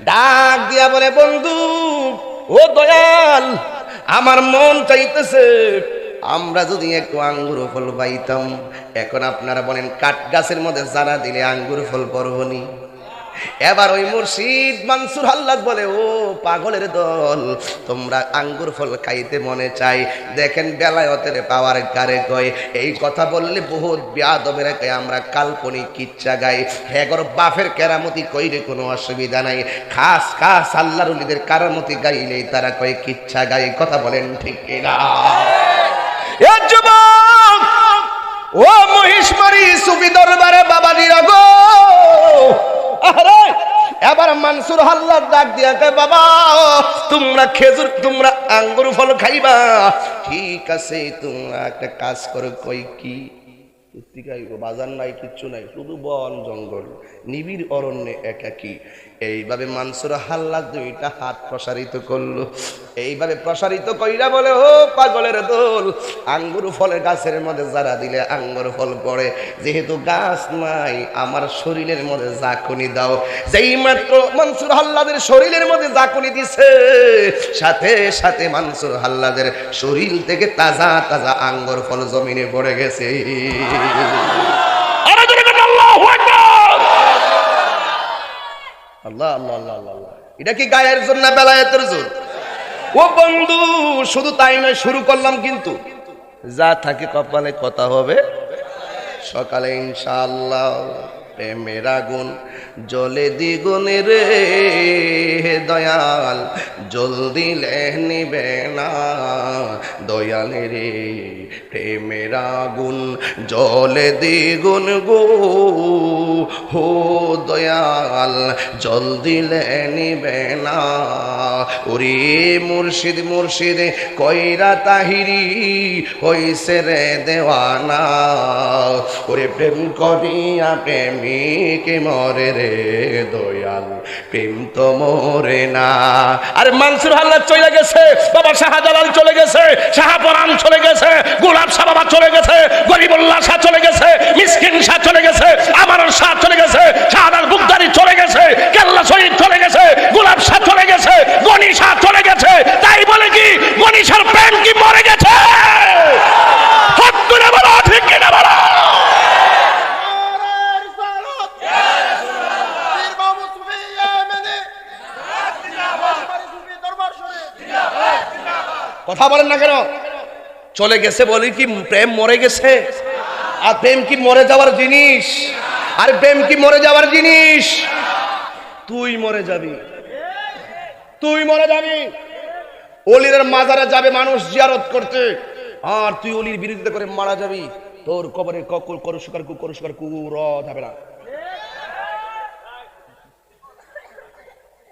ডাক দিয়া বলে, বন্ধু, ও দয়াল, আমার মন চাইতেছে, আমরা যদি একটু আঙ্গুর ফল পাইতাম, এখন আপনারা বলেন কাঠ গাছের মধ্যে জানা দিলে আঙ্গুর ফল পরবনি এবার ওই মুর্শিদ মানসুর হাল্লাদ বলে, ও পাগলের দল, তোমরা আঙ্গুর ফল খাইতে মনে চাই। দেখেন বেলায়তের পাওয়ার গারে কয়। এই কথা বললে বহুত বিয়াদবের কয় আমরা কাল্পনিক কিচ্ছা গাই। হেগর বাফের কেরামতি কইরে কোনো অসুবিধা নাই। খাস খাস আল্লাহর উলিদের কারামতি গাইলেই তারা কয় কিচ্ছা গাই। কথা বলেন ঠিক কিনা? ও মহিষমারি সুবি দরবারে বাবা নিরাগো এবার মানসুর হাল্লার ডাক দিয়া বাবা, তোমরা খেজুর, তোমরা আঙ্গুর ফল খাইবা? ঠিক আছে, তোমরা একটা কাজ করো, কই কি? পুস্তিকাই বাজার নাই, কিচ্ছু নাই, শুধু বন, জঙ্গল। নিবিড় অরণ্যে একাকি। এইভাবে মানসুর হাল্লা দুইটা হাত প্রসারিত করল। এইভাবে প্রসারিত কইরা বলে, ও পাগলের দোল, আঙ্গুর ফলের গাছের মধ্যে যারা দিলে আঙ্গুর ফল পড়ে। যেহেতু গাছ নাই, আমার শরীরের মধ্যে জাকুনি দাও। যেই মাত্র মানসুর হাল্লাদের শরীরের মধ্যে জাকুনি দিছে, সাথে সাথে মানসুর হাল্লাদের শরীর থেকে তাজা তাজা আঙ্গুর ফল জমিনে পড়ে গেছে। আল্লাহু! আল্লাহ আল্লাহ আল্লাহ। এটা কি গায়ের জন্য না বেলায়েতের জোর ও বন্ধু, শুধু তাই নয়, শুরু করলাম কিন্তু যা থাকে কপালে কথা হবে সকালে ইনশাআল্লাহ প্রেমের আগুন জলে দ্বিগুণে রে দয়াল জল দিলে নিবে না দয়াল রে প্রেমের আগুন জলে দ্বিগুণ গো। হো দয়াল জল দিলে নিবে না। ওরে মুর্শিদ মুর্শিদ কইরা তাহিরি হইছে রে দেওয়ানা। ওরে প্রেম করিয়া প্রেমিকে মরে রে দয়াল, প্রেম তো মরে না। আরে মানসুর হাল্লাদ চলে গেছে, বাবা শাহজালাল চলে গেছে শাহপরান চলে গেছে, গোলাপ শাহ বাবা চলে গেছে গরিবুল্লাহ শাহ চলে গেছে, মিসকিন শাহ চলে গেছে আমার শাহ চলে গেছে শাহাদাল বুকদারি চলে গেছে, কেল্লা শহীদ চলে গেছে, গোলাপ শাহ চলে গেছে গনি শাহ চলে গেছে। তাই বলে কি শাহর প্রেম কি মরে গেছে? কথা বলেন না কেন? চলে গেছে বলি কি, প্রেম মরে গেছে? আর প্রেম কি মরে যাওয়ার জিনিস? আর প্রেম কি মরে যাওয়ার জিনিস? তুই মরে যাবি। তুই মরে যাবি। অলির মাজারে যাবে মানুষ জিয়ারত করতে। আর তুই অলির বিরোধিতা করে মারা যাবি। তোর কবরে ককুল করুষ্কার কু করুষ্কার কুকুর যাবে না।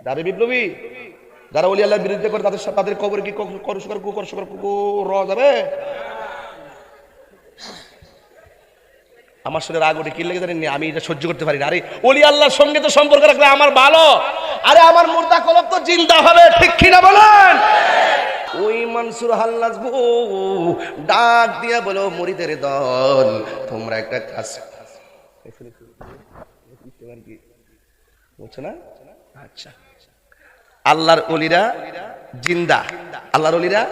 যাবে বিপ্লবী? যারা অলি আল্লাহর বিরুদ্ধে করে, তাদের তাদের কবরে কি করুষ্কার কু করুষ্কার কুকুর যাবে আমার সঙ্গে রাগ ওঠে, কি লেগে আমি এটা সহ্য করতে পারি না। আরে অলি আল্লাহর সঙ্গে তো সম্পর্ক রাখলে আমার ভালো। আরে, আমার মুর্দা কলব তো চিন্তা হবে, ঠিক কিনা বলেন? ওই মানসুর হাল্লাজ বউ ডাক দিয়া বলো মুড়িদের দল, তোমরা একটা কাজ বুঝছ না? আচ্ছা। আল্লাহর অলিরা জিন্দা। আল্লাহর অলিরা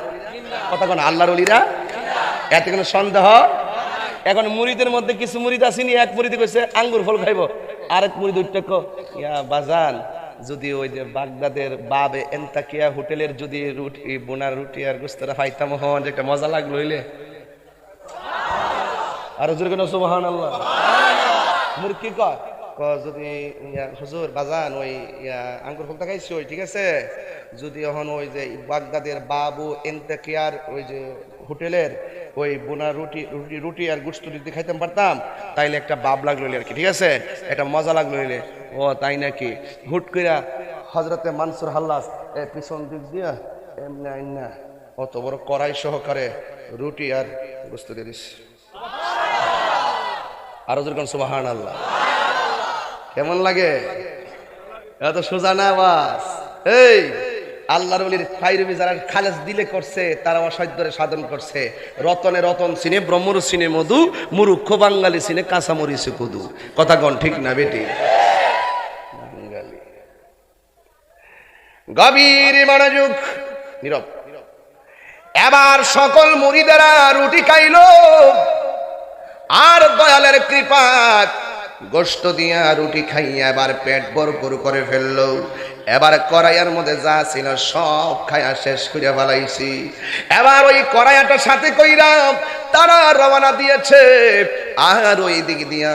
কথা কোন, আল্লাহর অলিরা এতে কোনো সন্দেহ? এখন মুড়িদের মধ্যে কিছু মুড়িদ আসেনি এক মুড়িতে কইছে, আঙ্গুর ফল খাইব। আরেক মুড়িদ উঠতে কো, ইয়া বাজান, যদি ওই যে বাগদাদের বাবে এন্তাকিয়া হোটেলের যদি রুটি, বোনার রুটি আর গোস্তরা পাইতাম হন একটা মজা লাগল হইলে। আর হুজুর কেন সুবহান আল্লাহ মুড়ি কি কয় যদি হুজুর, বাজান, ওই আঙ্গুর ফলটা খাইছি ওই, ঠিক আছে? যদি এখন ওই যে বাগদাদের বাবু এন্তেকিয়ার ওই যে হোটেলের ওই বোনা রুটি রুটি রুটি আর গুস্ত যদি খাইতে পারতাম, তাইলে একটা বাপ লাগল আর কি, ঠিক আছে? একটা মজা লাগল ও, তাই নাকি? হুট কইরা হজরতে মানসুর হাল্লাস পিছন দিক দিয়া, এমনি আইনা। অত বড় কড়াই সহকারে রুটি আর গুস্ত দিয়ে দিস। আরও যেরকম সুবাহান আল্লাহ কেমন লাগে? এত সোজা না, বাস। এই! আল্লাহর বলির খাইরবি যারা খালেজ দিলে করছে, তারা অসাধ্যরে সাধন করছে। রতনে রতন সিনে ব্রহ্মর, সিনে মধু, মুরুক্ষ বাঙালি সিনে কাঁচামরিছে কুদু। কথা কন ঠিক না বেটি? গভীর মনোযোগ, নীরব। এবার সকল মুড়িদেরা রুটি খাইল। আর দয়ালের কৃপাত গোস্ত দিয়া রুটি খাইয়া এবার পেট ভরপুর করে ফেলল। এবার কড়াইয়ার মধ্যে যা ছিল সব খায়া শেষ করে ফেলাইছি। এবার ওই কড়াইয়াটা সাথে কইরাম তারা রওনা দিয়েছে। আর ওই দিক দিয়া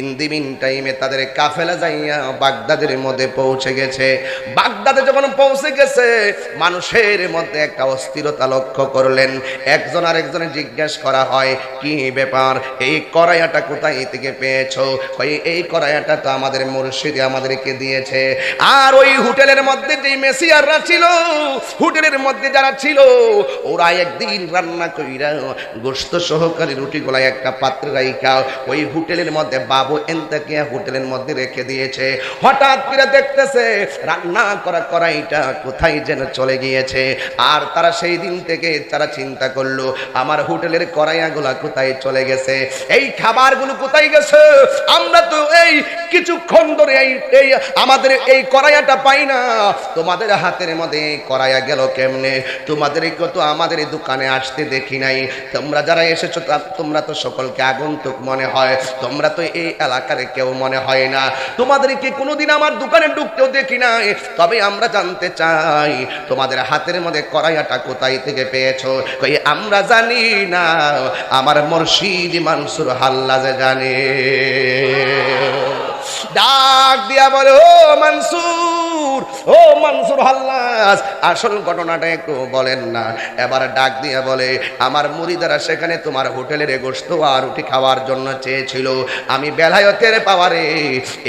ইন্দিমিন টাইমে তাদের কাফেলা যাইয়া বাগদাদের মধ্যে পৌঁছে গেছে। বাগদাদে যখন পৌঁছে গেছে, মানুষের মধ্যে একটা অস্থিরতা লক্ষ্য করলেন। একজন আরেকজনে জিজ্ঞেস করা হয়, কি ব্যাপার? এই কড়াইয়াটা কোথায় থেকে পেয়েছ? কই এই কড়াইয়াটা তো আমাদের মুর্শিদে আমাদেরকে দিয়েছে। আর ওই হোটেলের মধ্যে যেই মেসিয়াররা ছিল, হোটেলের মধ্যে যারা ছিল, ওরা একদিন রান্না কইরা গোস্ত সহকারী রুটিগুলা একটা পাত্রে রাইখা, ওই হোটেলের মধ্যে বাবু এনতাকে হোটেলের মধ্যে রেখে দিয়েছে। হঠাৎ করে দেখতেছে রান্না করা কড়াইটা কোথায় যেন চলে গিয়েছে। আর তারা সেই দিন থেকে তারা চিন্তা করল, আমার হোটেলের কড়াইয়াগুলা কোথায় চলে গেছে? এই খাবারগুলো কোথায় গেছে? আমরা তো এই কিছুক্ষণ ধরে এই এই আমাদের এই কড়াইয়াটা পাই না। তোমাদের হাতের মধ্যে এই কড়াইয়া গেল কেমনে? তোমাদের তো আমাদের দোকানে আসতে দেখি নাই। তোমরা যারা এসেছ তোমরা তো সকলকে আগন্তুক মনে হয়। তোমরা তো এই এলাকার কেউ মনে হয় না। তোমাদেরকে কোনোদিন আমার দোকানে ঢুকতেও দেখি নাই। তবে আমরা জানতে চাই, তোমাদের হাতের মধ্যে কড়াইয়াটা কোথায় থেকে পেয়েছ? কই, আমরা জানি না। আমার মুর্শিদ মানসুর হাল্লাজে জানে। ডাক দিয়া বলে, ও মানসুর ও মানসুর হাল্লাস, আসল ঘটনাটা একটু বলেন না। এবার ডাক দিয়া বলে, আমার মুড়িদারা সেখানে তোমার হোটেলের গোস্ত আর রুটি খাওয়ার জন্য চেয়েছিল। আমি বেলায়তের পাওয়ারে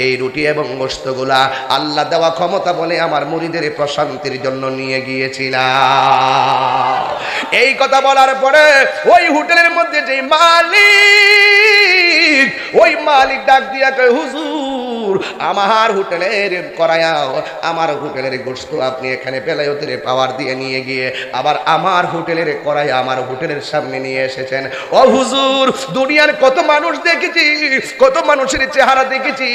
এই রুটি এবং গোস্তগুলা আল্লাহ দেওয়া ক্ষমতা বলে আমার মুড়িদের প্রশান্তির জন্য নিয়ে গিয়েছিলাম। এই কথা বলার পরে ওই হোটেলের মধ্যে যে মালিক, ওই মালিক ডাক দিয়া কয় হুজুর আমার হোটেলের করায়া আমার হোটেলের গোস্ত আপনি এখানে বেলায়তের পাওয়ার দিয়ে নিয়ে গিয়ে আবার আমার হোটেলের করায়া আমার হোটেলের সামনে নিয়ে এসেছেন। ও হুজুর, দুনিয়ার কত মানুষ দেখেছি, কত মানুষের চেহারা দেখেছি,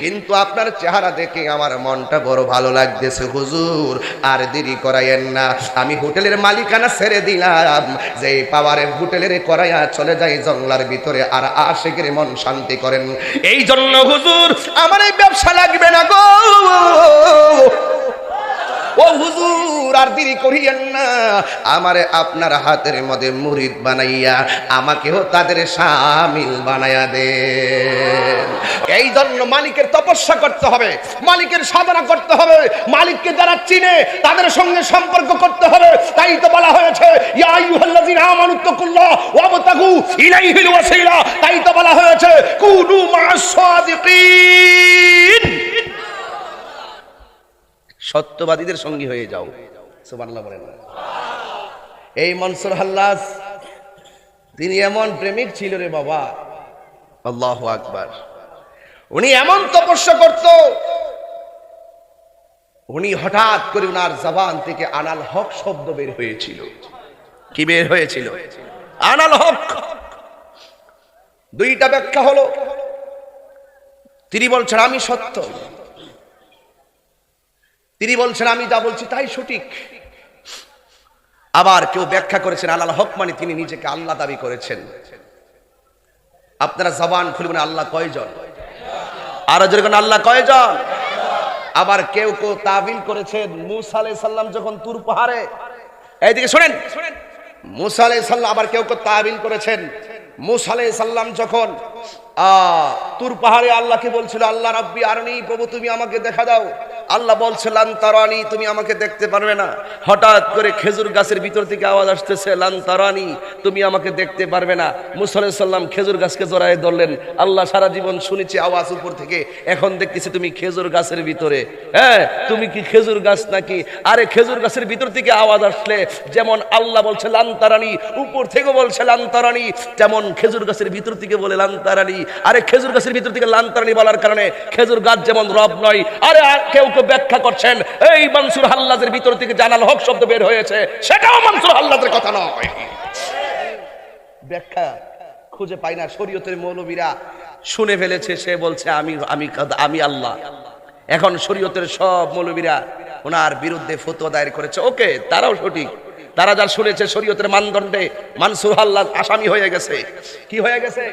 কিন্তু আপনার চেহারা দেখে আমার মনটা বড় ভালো লাগতেছে হুজুর, আর দেরি করাইয়েন না। আমি হোটেলের মালিকানা ছেড়ে দিলাম যে পাওয়ারের হোটেলের করাইয়া চলে যাই জঙ্গলার ভিতরে, আর আশেকের মন শান্তি করেন। এই জন্য হুজুর, আমার এই ব্যবসা লাগবে না গো। ও হুজুর, আর দেরি করিয়েন না। আমারে আপনার হাতের মধ্যে মুরিদ বানাইয়া আমাকেও তাদের সামিল বানাইয়া দে এই জন্য মালিকের তপস্যা করতে হবে, মালিকের সাধনা করতে হবে, মালিককে যারা চিনে তাদের সঙ্গে সম্পর্ক করতে হবে। তাই তো বলা হয়েছে তাই তো বলা হয়েছে, কুনু মা'আস সাদিকিন সত্যবাদীদের সঙ্গী হয়ে যাও। সুবহানাল্লাহ বলেন। এই মনসুর হাল্লাস, তিনি এমন প্রেমিক ছিল রে বাবা। আল্লাহ আকবার। উনি এমন তপস্যা করত, উনি হঠাৎ করে উনার জবান থেকে আনাল হক শব্দ বের হয়েছিল। কি বের হয়েছিল? আনাল হক। দুইটা ব্যাখ্যা হলো। তিনি বলছেন, আমি সত্য। তিনি বলছেন, আমি যা বলছি তাই সঠিক। আবার কেউ ব্যাখ্যা করেছেন আল্লাহ হক মানে তিনি নিজেকে আল্লাহ দাবি করেছেন। আপনারা জবান খুলবেন আল্লাহ কয়জন? আরও যেরকম আল্লাহ কয়জন? আবার কেউ কেউ তাবিল করেছেন, মুসা আলাই সাল্লাম যখন তুর পাহাড়ে এইদিকে শোনেন, মুসা আলাই সাল্লাম আবার কেউ কেউ তাবিল করেছেন, মুসা আলাই সাল্লাম যখন তুর পাহাড়ে আল্লাহকে বলছিল, আল্লাহ রাব্বি আরনি, প্রভু তুমি আমাকে দেখা দাও। আল্লাহ বলছে লান্তারানি তুমি আমাকে দেখতে পারবে না। হঠাৎ করে খেজুর গাছের ভিতর থেকে আওয়াজ আসতেছে লান্তারানি তুমি আমাকে দেখতে পারবে না। মুসা সাল্লাম খেজুর গাছকে জড়ায় ধরলেন। আল্লাহ সারা জীবন শুনেছি আওয়াজ উপর থেকে, এখন দেখতেছি তুমি খেজুর গাছের ভিতরে। হ্যাঁ তুমি কি খেজুর গাছ নাকি? আরে, খেজুর গাছের ভিতর থেকে আওয়াজ আসলে, যেমন আল্লাহ বলছে লান্তারানি উপর থেকে বলছে লান্তারানি তেমন খেজুর গাছের ভিতর থেকে বলে লান্তারানি আরে খেজুর গাছের ভিতর থেকে লান্তারানি বলার কারণে খেজুর গাছ যেমন রব নয়, আরে আর কেউ কেউ ব্যাখ্যা করছেন, এই মানসুর হাল্লাজের ভিতর থেকে জানাল হক শব্দ বের হয়েছে, সেটাও মানসুর হাল্লাজের কথা নয়। ব্যাখ্যা খুঁজে পাই না শরীয়তের মৌলবীরা। শুনে ফেলেছে, সে বলছে, আমি আমি আমি আল্লাহ। এখন শরীয়তের সব মৌলবীরা ওনার বিরুদ্ধে ফতোয়া দায়ের করেছে। ওকে, তারাও সঠিক। তারা যার শুনেছে শরীয়তের মানদণ্ডে, মানসুর হাল্লাদ আসামি হয়ে গেছে। কি হয়ে গেছে?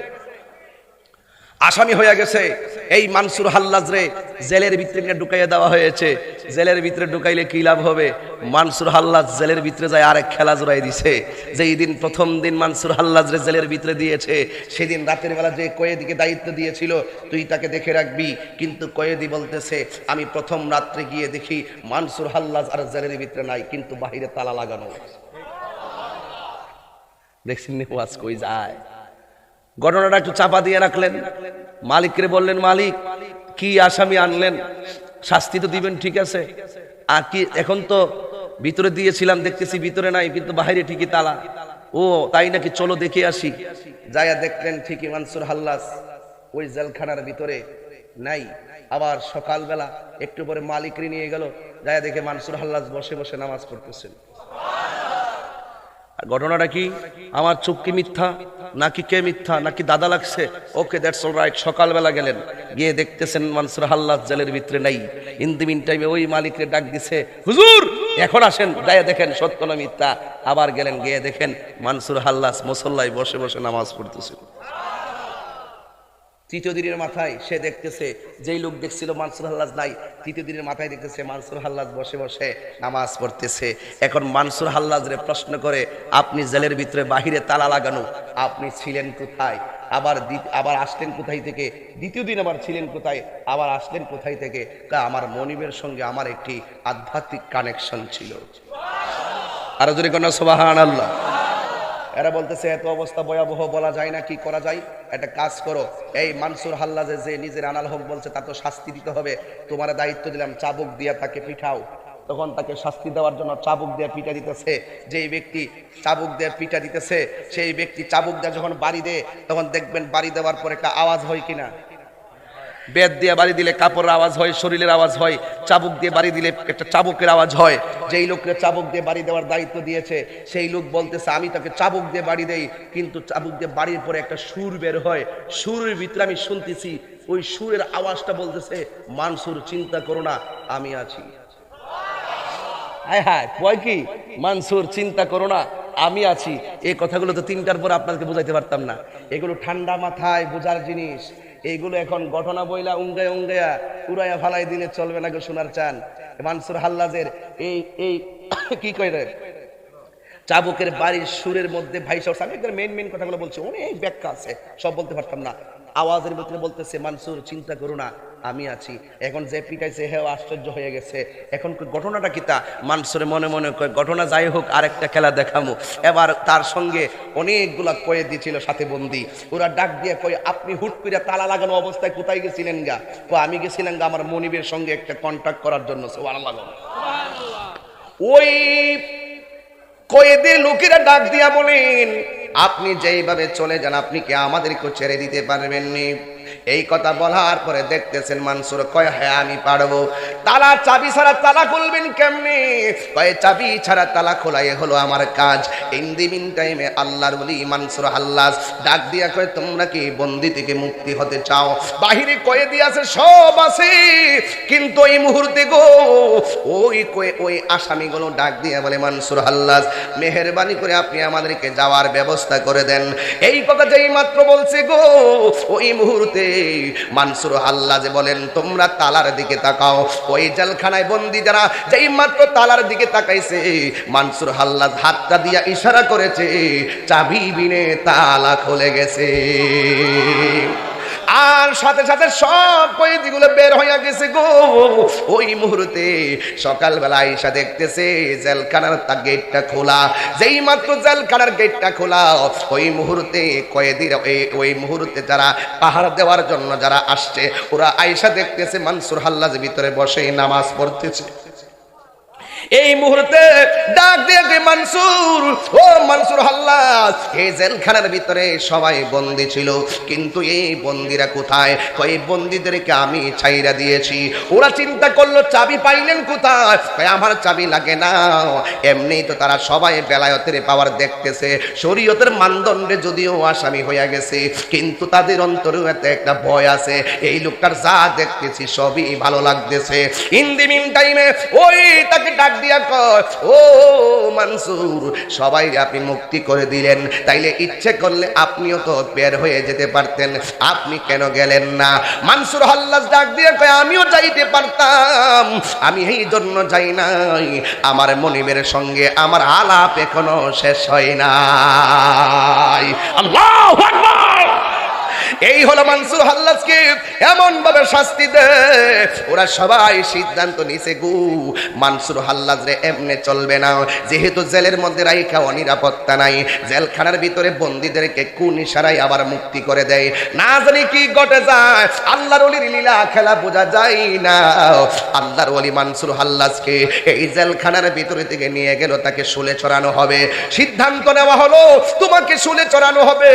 আসামি হয়ে গেছে। এই মানসুর হাল্লাজ রে, জেলের ভিতরে ঢুকাইয়া দেওয়া হয়েছে। জেলের ভিতরে ঢুকাইলে কি লাভ হবে? মানসুর হাল্লাজ জেলের ভিতরে যায় আরেক খেলা জোড়াই দিছে। যেই দিন প্রথম দিন মানসুর হাল্লাজ রে জেলের ভিতরে দিয়েছে, সেদিন রাতের বেলা যে কয়েদিকে দায়িত্ব দিয়েছিল, তুই তাকে দেখে রাখবি। কিন্তু কয়েদি বলতেছে, আমি প্রথম রাত্রে গিয়ে দেখি মানসুর হাল্লাজ আর জেলের ভিতরে নাই, কিন্তু বাহিরে তালা লাগানো। দেখছি নি ওয়াজ কই যায়? ঘটনাটা একটু চাপা দিয়ে রাখলেন। মালিকরে বললেন, মালিক, কি আসামি আনলেন? শাস্তি তো দিবেন, ঠিক আছে। আর কি, এখন তো ভিতরে দিয়েছিলাম, দেখতেছি ভিতরে নাই, কিন্তু বাইরে ঠিকই তালা। ও, তাই নাকি চলো দেখে আসি? যাইয়া দেখলেন ঠিকই মানসুর হাল্লাস ওই জেলখানার ভিতরে নাই। আবার সকালবেলা একটু পরে মালিকরে নিয়ে গেল, যাইয়া দেখে মানসুর হাল্লাস বসে বসে নামাজ পড়তেছেন। ঘটনাটা কি? আমার চুপ কি মিথ্যা? নাকি কে মিথ্যা? নাকি দাদা লাগছে? ওকে দ্যাটস অল রাইট সকালবেলা গেলেন। গিয়ে দেখতেছেন মানসুর হাল্লাস জেলের ভিতরে নাই। ইন দি মিন টাইমে ওই মালিকের ডাক দিছে, হুজুর, এখন আসেন গায়ে দেখেন, সত্য না মিথ্যা? আবার গেলেন, গিয়ে দেখেন মানসুর হাল্লাস মুসল্লায় বসে বসে নামাজ পড়তেছে তৃতীয় দিনের মাথায় সে দেখতেছে, যেই লোক দেখছিল মানসুর হাল্লাজ নাই, তৃতীয় দিনের মাথায় দেখতেছে মানসুর হাল্লাজ বসে বসে নামাজ পড়তেছে। এখন মানসুর হাল্লাজরে প্রশ্ন করে, আপনি জেলের ভিতরে বাহিরে তালা লাগানো, আপনি ছিলেন কোথায়? আবার আবার আসলেন কোথায় থেকে? দ্বিতীয় দিন আবার ছিলেন কোথায়? আবার আসলেন কোথায় থেকে? তা আমার মনিবের সঙ্গে আমার একটি আধ্যাত্মিক কানেকশন ছিল। আরও যদি কোনো সোবাহান আল্লাহ এরা বলতেছে, এত অবস্থা ভয়াবহ বলা যায় না, কি করা যায়? একটা কাজ করো। এই মানসুর হাল্লাজে যে নিজের আনাল হক বলছে তা তো শাস্তি দিতে হবে। তোমার দায়িত্ব দিলাম, চাবুক দিয়া তাকে পিঠাও। তখন তাকে শাস্তি দেওয়ার জন্য চাবুক দিয়ে পিঠা দিতেছে। যেই ব্যক্তি চাবুক দিয়ে পিঠা দিতেছে, সেই ব্যক্তি চাবুক দিয়ে যখন বাড়ি দেয়, তখন দেখবেন বাড়ি দেওয়ার পর একটা আওয়াজ হয় কিনা। বেদ দিয়ে বাড়ি দিলে কাপড়ের আওয়াজ হয়, শরীরের আওয়াজ হয়, চাবুক দিয়ে বাড়ি দিলে একটা চাবুকের আওয়াজ হয়। যেই লোককে চাবুক দিয়ে বাড়ি দেওয়ার দায়িত্ব দিয়েছে, সেই লোক বলতেছে, আমি তাকে চাবুক দিয়ে বাড়ি দেই, কিন্তু চাবুক দিয়ে বাড়ির পরে একটা সুর বের হয়। সুরের ভিতরে আমি শুনতেছি, ওই সুরের আওয়াজটা বলতেছে, মানসুর, চিন্তা করো না, আমি আছি। হায় হায় কয় কি? মানসুর, চিন্তা করো না, আমি আছি। এই কথাগুলো তো তিনটার পর আপনাকে বুঝাইতে পারতাম না। এগুলো ঠান্ডা মাথায় বোঝার জিনিস। এইগুলো এখন ঘটনা বইলা উঙ্গায় উঙ্গায়া উড়াইয়া ফালাই দিলে চলবে না গো শোনার চান মানসুর হাল্লাজের এই এই কি রে চাবুকের বাড়ির সুরের মধ্যে ভাই সব আমি একদম মেন মেন কথাগুলো বলছি, অনেক ব্যাখ্যা আছে, সব বলতে পারতাম না। আওয়াজের ভিতরে বলতেছে, মানসুর, চিন্তা করো না। আমি আছি। এখন যে পিটাইছে, হেও আশ্চর্য হয়ে গেছে। এখন ঘটনাটা কি তা? মানসুরে মনে মনে ঘটনা যাই হোক, আরেকটা খেলা দেখামু। এবার তার সঙ্গে অনেকগুলা কয়ে দিয়েছিল সাথে বন্দি। ওরা ডাক দিয়ে কয়, আপনি হুট করে তালা লাগানো অবস্থায় কোথায় গেছিলেন গা? কয়, আমি গেছিলাম গা আমার মনিবের সঙ্গে একটা কন্ট্যাক্ট করার জন্য। ওই কয়েদে লোকেরা ডাক দিয়া বলেন, আপনি যেইভাবে চলে যান, আপনি কি আমাদেরকে ছেড়ে দিতে পারবেন নি এই কথা বলার পরে দেখতেছেন মানসুর, কয় হ্যাঁ আমি পারব। তালা চাবি ছাড়া তালা খুলবেন কেমনে? কয়, চাবি ছাড়া তালা খোলাই হলো আমার কাজ। ইন দি মিন টাইমে আল্লাহর বলি মানসুর হাল্লাস ডাক দিয়া কয়, তোমরা কি বন্দি থেকে মুক্তি হতে চাও? বাহিরে কয়েদি আছে সব আছে। কিন্তু এই মুহূর্তে গো, ওই কয়ে, ওই আসামিগুলো ডাক দিয়া বলে, মানসুর হাল্লাস, মেহরবানি করে আপনি আমাদেরকে যাওয়ার ব্যবস্থা করে দেন। এই কথা যেই মাত্র বলছে গো, ওই মুহূর্তে মানসুর হাল্লাজ বলেন, তোমরা তালার দিকে তাকাও। ওই জেলখানায় বন্দি যারা যেই মাত্র তালার দিকে তাকাইছে, মানসুর হাল্লা হাতটা দিয়া ইশারা করেছে, চাবি বিনে তালা খুলে গেছে। আর সাথে সাথে সব কয়েদিগুলো বের হইয়া গেছে গো। ওই মুহূর্তে সকালবেলা আইসা দেখতেছে জেলখানার তা গেটটা খোলা। যেই মাত্র জেলখানার গেটটা খোলা, ওই মুহূর্তে কয়েদিরা ওই ওই মুহূর্তে যারা পাহাড় দেওয়ার জন্য যারা আসছে, ওরা আইসা দেখতেছে মানসুর হাল্লাজ ভিতরে বসে নামাজ পড়তেছে। এই মুহূর্তে ডাক দিয়ে মানসুর, ও মানসুর হাল্লাস এই জেলখানার ভিতরে সবাই বন্দি ছিল, কিন্তু এই বন্দিরা কোথায়? এই বন্দিদেরকে আমি ছাইরা দিয়েছি। ওরা চিন্তা করল, চাবি পাইলেন কোথায়? আমার চাবি লাগে না। এমনি তো তারা সবাই বেলায়তের পাওয়ার দেখতেছে। শরীয়তের মানদণ্ডে যদিও আসামি হইয়া গেছে, কিন্তু তাদের অন্তরেও এত একটা ভয় আছে। এই লোকটার যা দেখতেছি, সবই ভালো লাগতেছে। ইন দি মিন টাইমে ওই তাকে ডাক দিয়া কয়, ও মানসুর, সবাই আপনি মুক্তি করে দিলেন। তাইলে ইচ্ছে করলে আপনিও তো বের হয়ে যেতে পারতেন। আপনি কেন গেলেন না? মানসুর হাল্লাস ডাক দিয়ে কয়, আমিও যাইতে পারতাম। আমি এই জন্য যাই নাই। আমার মনিবের সঙ্গে আমার আলাপ এখনও শেষ হয় নাই। আল্লাহু এই হলো মানসুর হাল্লাসকে এমন ভাবে শাস্তি দে। ওরা সবাই সিদ্ধান্ত নিছে, গু, মানসুর হাল্লাস রে, এমনে চলবে না। যেহেতু জেলের মধ্যে রাইখা অনিরাপত্তা নাই, জেলখানার ভিতরে বন্দীদেরকে কোন ইশারায় আবার মুক্তি করে দেয়। না জানি কি ঘটে যায়, আল্লাহর ওলির লীলা খেলা বোঝা যায় না। আল্লাহর ওলি মানসুর হাল্লাসকে এই জেলখানার ভিতরে থেকে নিয়ে গেল, তাকে শুলে চড়ানো হবে। সিদ্ধান্ত নেওয়া হলো, তোমাকে শুলে চড়ানো হবে।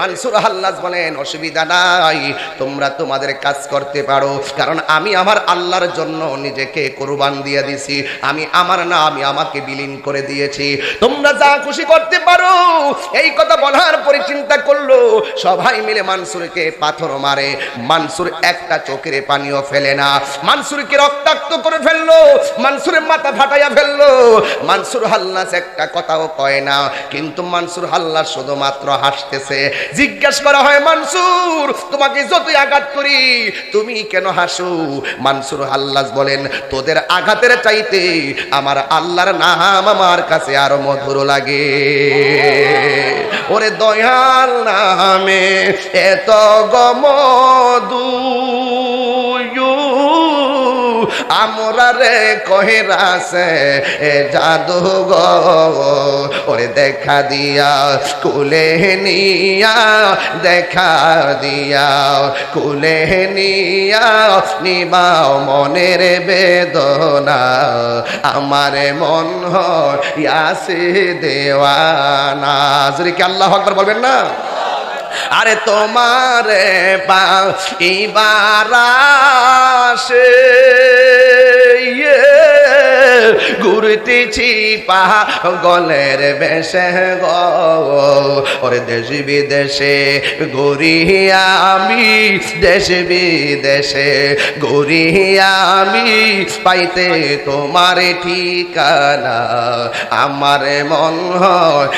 মানসুর হাল্লাস বলেন অসুবিধা নাই। তোমরা তোমাদের কাজ করতে পারো। কারণ আমি আমার আল্লাহর জন্য নিজেকে কোরবান দিয়ে দিছি। আমি আমার না, আমি আমাকে বিলীন করে দিয়েছি। তোমরা যা খুশি করতে পারো। এই কথা বলার পরে চিন্তা করল, সবাই মিলে মানসুরকে পাথর মারে। মানসুর একটা চোখের পানিও ফেলে না। মানসুরকে রক্তাক্ত করে ফেলল। মানসুরের মাথা ফাটাইয়া ফেলল। মানসুর হাল্লাস একটা কথাও কয় না। কিন্তু মানসুর হাল্লাস শুধুমাত্র হাসতেছে। জিজ্ঞাসা করা হয়, মানসুর তোমাকে যতই আঘাত করি, তুমি কেন হাসো? মানসুর আল্লাহ বলেন, তোদের আঘাতের চাইতে আমার আল্লাহর নাম আমার কাছে আরও মধুর লাগে। ওরে দয়াল নামে এত গমদু আমরা রে কহেরাসে, এ জাদু গো, ওরে দেখা দিয়া, কুলে নিয়া, দেখা দিয়া, কুলে নিয়া, নিবাও মনের বেদনা, আমার মন ইয়াসে দেওয়ানা। আল্লাহ আকবার বলবেন না? আরে তোমার পা ইবার ঘুরতেছি পা গলের বেশে গো। ওরে দেশ বিদেশে ঘুরি আমি, দেশ বিদেশে ঘুরি আমি। পাইতে তোমার ঠিকানা, আমার মন হয়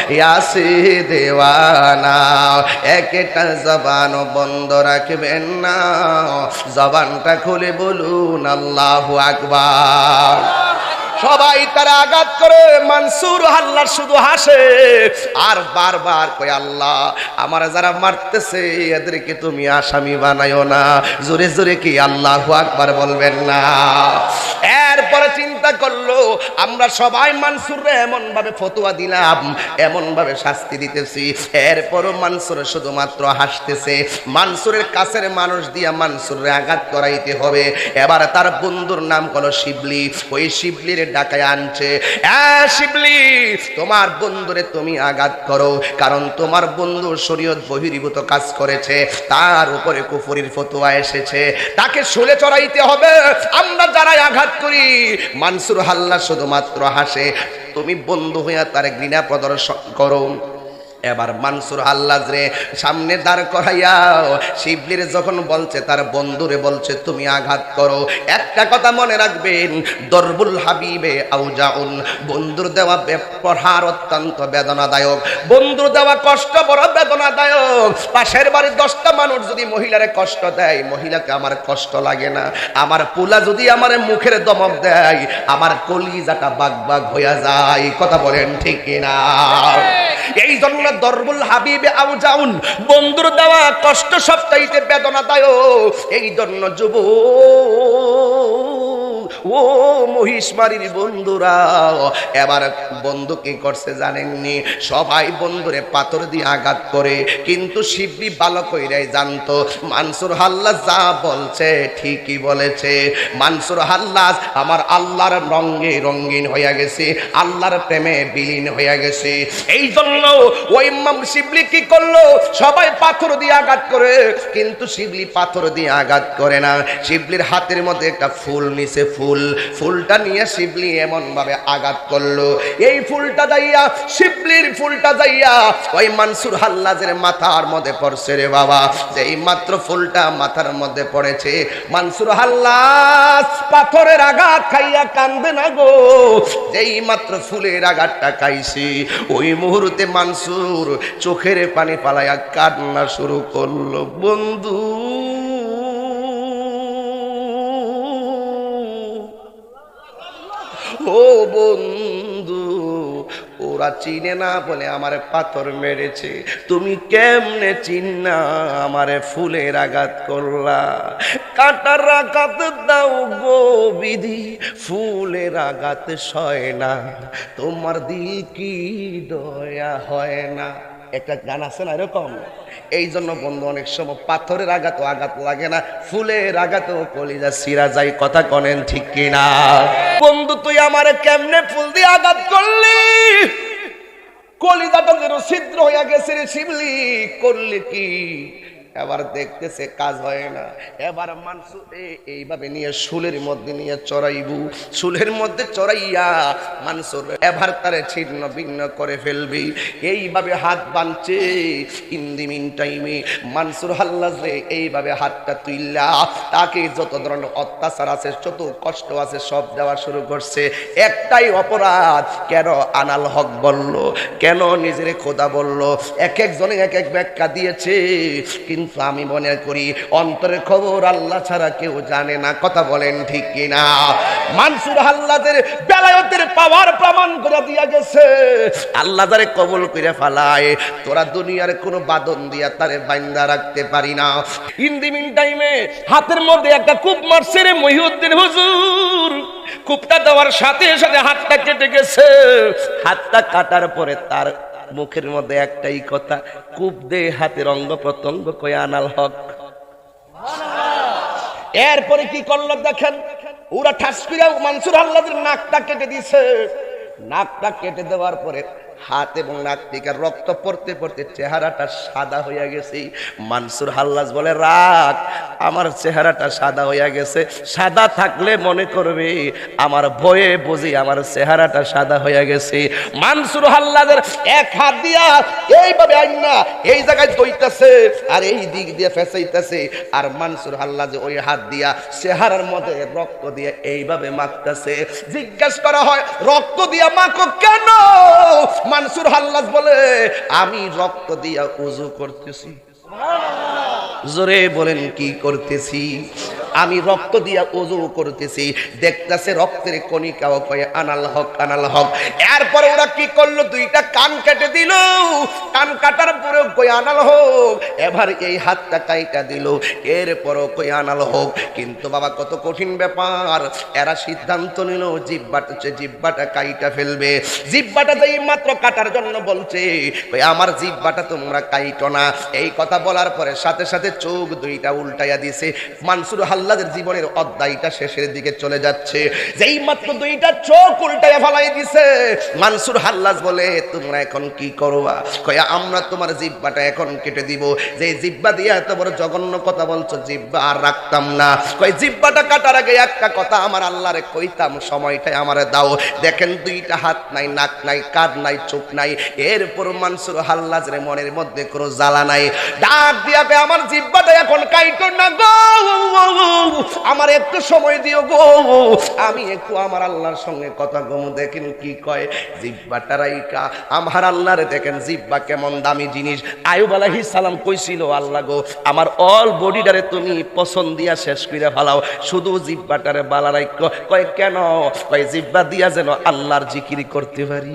দেওয়ানা। একটা জবান বন্ধ রাখবেন না, জবানটা খুলে বলুন, আল্লাহ আকবার। সবাই তারা আঘাত করে। মানসুর হাল্লার শুধু হাসে। আর বারবার কয়, আল্লাহ, আমার যারা মারতেছে, এদেরকে তুমি আসামি বানায়ো না। জোরে জোরে কি আল্লাহ আকবার বলবেন না। এরপরে চিন্তা করল। আমরা সবাই মানসুরে এমন ভাবে ফতোয়া দিলাম এমন ভাবে শাস্তি দিতেছি। এরপরও মানসুর শুধুমাত্র হাসতেছে। মানসুরের কাছের মানুষ দিয়া মানসুরে আঘাত করাইতে হবে। এবার তার বন্ধুর নাম হলো শিবলি। ওই শিবলির ডাকায় আনছে শিবলি, তোমার বন্ধুরে তুমি আঘাত করো, কারণ তোমার বন্ধু শরীয়ত বহির্ভূত কাজ করেছে। তার উপরে কুফরির ফতোয়া এসেছে। তাকে শুলে চড়াইতে হবে। আমরা যারা আঘাত করি মানসুর হাল্লা শুধুমাত্র হাসে। তুমি বন্ধু হইয়া তার ঘৃণা প্রদর্শন করো। এবার মানসুর আল্লাহ রে, সামনে দাঁড় করাইয়া শিবলির যখন বলছে, তার বন্ধুরে বলছে, তুমি আঘাত করো। একটা কথা মনে রাখবেন, দরবুল হাবিবে আউজাউন। বন্ধুর দেওয়া প্রহার অত্যন্ত বেদনাদায়ক। বন্ধুর দেওয়া কষ্ট বড় বেদনাদায়ক। পাশের বাড়ির দশটা মানুষ যদি মহিলারে কষ্ট দেয়, মহিলাকে আমার কষ্ট লাগে না। আমার পোলা যদি আমার মুখের দমক দেয়, আমার কলিজাটা বাগ বাগ হইয়া যায়। কথা বলেন ঠিক কিনা? এই জন্য দরবুল হাবিবে আউজাউন বন্ধুর দেওয়া কষ্ট সবচাইতে বেদনাদায়ক। এই জন্য যুব ও মহিষমারির বন্ধুরা, এবার বন্ধু কি করছে জানেননি? সবাই বন্ধুরে পাথর দিয়ে আঘাত করে, কিন্তু শিবলি ভালো কইরাই জানতো, মানসুর হাল্লাস যা বলছে ঠিকই বলেছে। মানসুর হাল্লাস আমার আল্লাহর রঙ্গে রঙ্গিন হইয়া গেছে, আল্লাহর প্রেমে বিলীন হইয়া গেছে। এই জন্য ওই শিবলি কি করল? সবাই পাথর দিয়ে আঘাত করে, কিন্তু শিবলি পাথর দিয়ে আঘাত করে না। শিবলির হাতের মধ্যে একটা ফুল নিছে, ফুল ফুলটা নিয়ে শিবলি এমন ভাবে আঘাত করল। এই ফুলটা যাইয়া, শিবলির ফুলটা যাইয়া ওই মানসুর হাল্লাজের মাথার মধ্যে পড়ছে রে বাবা। যে এই মাত্র ফুলটা মাথার মধ্যে পড়েছে, মানসুর হাল্লাজ পাথরের আঘাত খাইয়া কান্দে না গো। যেই মাত্র ফুলের আঘাতটা খাইছি, ওই মুহূর্তে মানসুর চোখের পানি পালাইয়া কান্না শুরু করল। বন্ধু ও বন্ধু, ওরা চিনে না বলে আমারে পাথর মেরেছে। তুমি কেমনে চিন্না আমার ফুলের আঘাত করলা? কাটার আঘাত দাও গো বিধি, ফুলের আঘাত সয় না। তোমার দিল কি দয়া হয় না। একটা গান আছে না এরকম? এই জন্য বন্ধু, অনেক সময় পাথরের আঘাত আঘাত লাগে না, ফুলের আঘাত কলিজা সিরা যায়, কথা কনেন ঠিক কিনা? বন্ধু, তুই আমার কেমনে ফুল দিয়ে আঘাত করলি? কলিজাটা যেন ছিদ্র হইয়া গেছে রে শিবলি, করলি কি? এবার দেখতেছে কাজ হয় না। এবার মানসু এইভাবে নিয়ে শুলের মধ্যে নিয়ে চড়াইবু। শুলের মধ্যে চড়াইয়া মানসুর এবার তারে ছিন্ন ভিন্ন করে ফেলবি। এইভাবে হাত বানছে ইন্দিমিন টাইমে মানসুর হাল্লাজ রে এইভাবে হাতটা তুইলা তাকে যত ধরনের অত্যাচার আছে, যত কষ্ট আছে, সব দেওয়া শুরু করছে। একটাই অপরাধ, কেন আনাল হক বলল? কেন নিজের খোদা বলল? এক একজনে এক এক ব্যাখ্যা দিয়েছে। কিন্তু আমি মনে করি অন্তরের খবর আল্লাহ ছাড়া কেউ জানে না, কথা বলেন ঠিক কিনা? মানসুর আল্লাদের বেলায়তের পাওয়ার প্রমাণ করে দিয়া গেছে। আল্লাহ তারে কবল করে ফালায়, তোরা দুনিয়ার কোনো বাদন দিয়া তারে বাইন্দা রাখতে পারি না। ইন্দিমিন টাইমে হাতের মধ্যে একটা কূপ মারছে রে মহিউদ্দিন হুজুর। কূপটা দেওয়ার সাথে সাথে হাতটা কেটে গেছে। হাতটা কাটার পরে তার মুখের মধ্যে একটাই কথা, কূপ দে হাতের অঙ্গ প্রত্যঙ্গ কয়ে আনাল হক। এরপরে কি করল দেখেন? ওরা ঠাস করে মানসুর আল্লাদের নাকটা কেটে দিছে নাকটা কেটে দেওয়ার পরে হাত এবং নাক থেকে রক্ত পড়তে পড়তে চেহারাটা সাদা হইয়া গেছে। মানসুর হাল্লাজ বলে, রাগ আমার চেহারাটা সাদা হইয়া গেছে। সাদা থাকলে মনে করবে, আমার ভয়ে বুঝি আমার চেহারাটা সাদা হইয়া গেছে। মানসুর হাল্লাদের এক হাত দিয়া এইভাবে আইনা, এই জায়গায় দইতাছে আর এই দিক দিয়ে ফেসাইতেছে। আর মানসুর হাল্লাজ ওই হাত দিয়া চেহারার মধ্যে রক্ত দিয়ে এইভাবে মাখতেছে। জিজ্ঞেস করা হয়, রক্ত দিয়া মাখো কেন? মানসুর হাল্লাজ বলে, আমি রক্ত দিয়া উজু করতেছি। জোরে বলেন কি করতেছি? আমি রক্ত দিয়া ওজু করতেছি। দেখতেছে রক্তের কণিকাও কয়ে, আনাল হক আনাল হক। এরপরে ওরা কি করল? দুইটা কান কেটে দিল। কান কাটার পরেও কই আনাল হোক। এবার এই হাতটা কাইটা দিল। এরপরও কই আনাল হোক। কিন্তু বাবা, কত কঠিন ব্যাপার। এরা সিদ্ধান্ত নিল, জিব্বাটা জিব্বাটা কাইটা ফেলবে। জিব্বাটা যেই মাত্র কাটার জন্য বলছে কই আমার জিব্বাটা তোমরা কাইটো না। এই কথা বলার পরে সাথে সাথে চোখ দুইটা উল্টাইয়া দিছে। মানসুর হাল্লাদের জীবনের অধ্যায়টা শেষের দিকে চলে যাচ্ছে। যেই মাত্র দুইটা চোখ উল্টাইয়া ফালাই দিছে, মানসুর হাল্লাজ বলে, তোমরা এখন কি করবা? কয়া, আমরা তোমার জিব্বাটা এখন কেটে দিব। যে জিব্বা দিয়ে এত বড় জঘন্য কথা বলছো জিব্বা আর রাখতাম না। কই জিব্বাটা কাটার আগে একটা কথা আমার আল্লাহরে কইতাম, সময়টাই আমারে দাও। দেখেন দুইটা হাত নাই, নাক নাই কাঁধ নাই, চোখ নাই। এরপর মানসুর হাল্লাজের মনের মধ্যে কোনো জ্বালা নাই। ডাক দিয়া বে আমার জিব্বাটা এখন কাইটো না গো। আমার একটু সময় দিও গো। আমি একটু আমার আল্লাহর সঙ্গে কথা গমু দেখেন কি কয়। জিব্বাটা রাইকা আমার আল্লাহরে দেখেন জিব্বা কেমন দামি জিনিস। আয়ুব আলাইহিস সালাম কইছিল, আল্লাহ গো, আমার অল বডিটারে তুমি পছন্দ দিয়া শেষ করে ফেলাও। শুধু জিব্বাটারে বালা রাইক কয়, কেন? কয় জিব্বা দিয়া যেন আল্লাহর জিকিরি করতে পারি।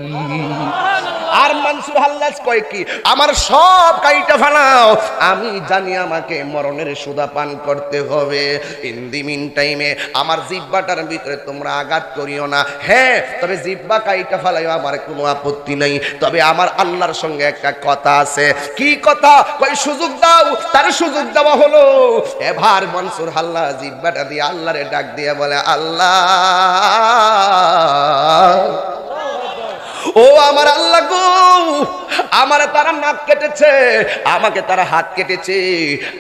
আর মানসুর হাল্লাজ কয় কি, আমার সব কাইটা ফালাও। আমি জানি আমাকে মরণের সুদা পান করতে হবে। ইন দি মিন টাইমে আমার জিব্বাটার ভিতরে তোমরা আঘাত করিও না। হ্যাঁ তবে জিব্বা কাইটা ফালাইও, আমার কোনো আপত্তি নেই। তবে আমার আল্লাহর সঙ্গে একটা কথা আছে। কি কথা? কই, সুযোগ দাও। তার সুযোগ দেওয়া হলো। এবার মনসুর হাল্লা জিব্বাটা দিয়ে আল্লাহরে ডাক দিয়ে বলে, আল্লাহ। ও আমার আল্লাহ গো, আমার তারা নাক কেটেছে, আমাকে তারা হাত কেটেছে,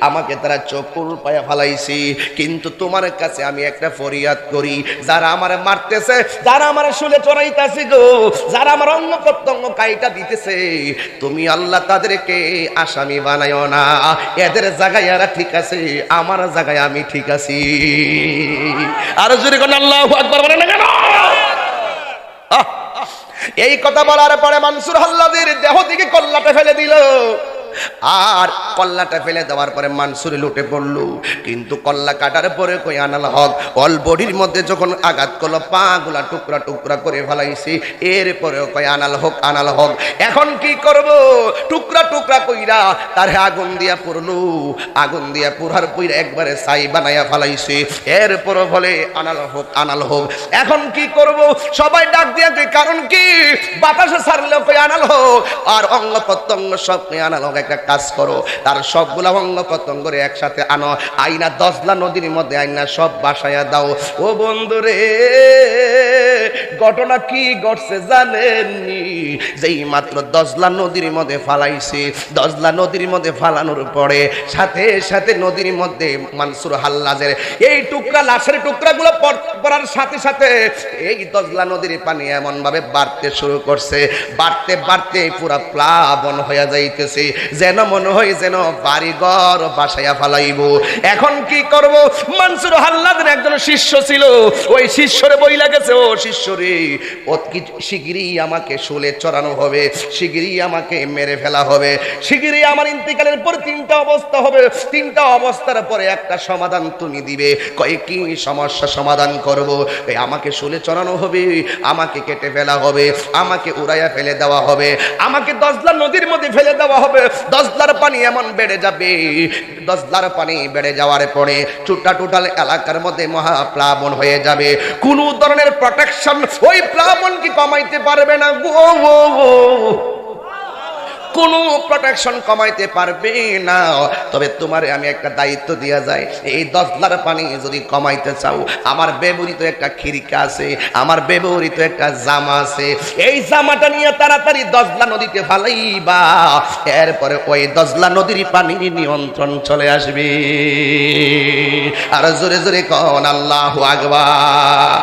আমাকে তারা চকুর পায়া ফালাইছি কিন্তু তোমার কাছে আমি একটা ফরিয়াদ করি, যারা আমার মারতেছে, যারা আমার শুলে চড়াইতেছে গো, যারা আমার অঙ্গ প্রত্যঙ্গ কাইটা দিতেছে, তুমি আল্লাহ তাদেরকে আসামি বানাইও না, এদের জায়গায় এরা ঠিক আছে, আমার জায়গায় আমি ঠিক আছি আর জোরে কোন, আল্লাহ আকবার বলে না কেন! এই কথা বলার পরে মানসুর হাল্লাদের দেহ দিকে কল্লাটা ফেলে দিল। আর কল্লাটা ফেলে দেওয়ার পরে মানসুর লুটে পড়ল। কিন্তু কল্লা কাটার পরে কই আনাল হক? অল বডির মধ্যে যখন আঘাত করল পা গুলা টুকরা টুকরা করে ফেলাইছি। এরপরে কই আনাল হক আনাল হক। এখন কি করব? টুকরা টুকরা কইরা তার আগুন দিয়া পুরলু। আগুন দিয়া পুরার পুইরা একবারে ছাই বানাইয়া ফেলাইছি। এরপর বলে, আনাল হোক আনাল হোক। এখন কি করব? সবাই ডাক দিয়া কারণ কি? বাতাসে ছাড়লে কই আনাল হোক। আর অঙ্গ প্রত্যঙ্গ সব কই আনাল হোক। একটা কাজ করো, তার সবগুলা অঙ্গ প্রত্যঙ্গরে একসাথে আনো, আইনা দশলা নদীর মধ্যে আইনা সব বাসায়া দাও। ও বন্ধু রে ঘটনা কি ঘটছে জানেননি? যেই মাত্র দশলা নদীর মধ্যে ফালাইছে দশলা নদীর মধ্যে ফালানোর পরে সাথে সাথে নদীর মধ্যে মানসুর হাল্লাজের এই টুকরা, লাশের টুকরাগুলো পড়ার সাথে সাথে এই দজলা নদীর পানি এমন ভাবে বাড়তে শুরু করছে, বাড়তে বাড়তে পুরা প্লাবন হয়ে যাইতেছে। যেন মনে হয় যেন বাড়িঘর বাসায়া ফালাইব। এখন কি করব? মানসুর হাল্লাদের একজন শিষ্য ছিল, ওই শিষ্যরে বই লাগেছে ও শিষ্য রে অতি আমাকে শুলে চড়ানো হবে, শিগগিরই আমাকে মেরে ফেলা হবে, শিগগিরই আমার ইন্তিকালের পর তিনটা অবস্থা হবে, তিনটা অবস্থার পরে একটা সমাধান তুমি দিবে। কয়ে, কি সমস্যা সমাধান করব? আমাকে শুলে চড়ানো হবে, আমাকে কেটে ফেলা হবে, আমাকে উড়াইয়া ফেলে দেওয়া হবে, আমাকে দশলা নদীর মধ্যে ফেলে দেওয়া হবে দশলার পানি এমন বেড়ে যাবে দশলার পানি বেড়ে যাওয়ার পরে চুটা টোটাল এলাকার মধ্যে মহাপ্লাবন হয়ে যাবে। কোনো ধরনের প্রোটেকশন ওই প্লাবন কি কমাইতে পারবে না? গো। কোনো প্রোটেকশন কমাইতে পারবে না। তবে তোমারে আমি একটা দায়িত্ব দিয়া যায় এই দশলার পানি যদি কমাইতে চাও, আমার ব্যবহৃত একটা খিরিকা আছে, আমার ব্যবহৃত একটা জামা আছে। এই জামাটা নিয়ে তাড়াতাড়ি দশলা নদীতে ফালাইবা এরপরে ওই দশলা নদীর পানির নিয়ন্ত্রণ চলে আসবে। আর জোরে জোরে কন আল্লাহ আকবার।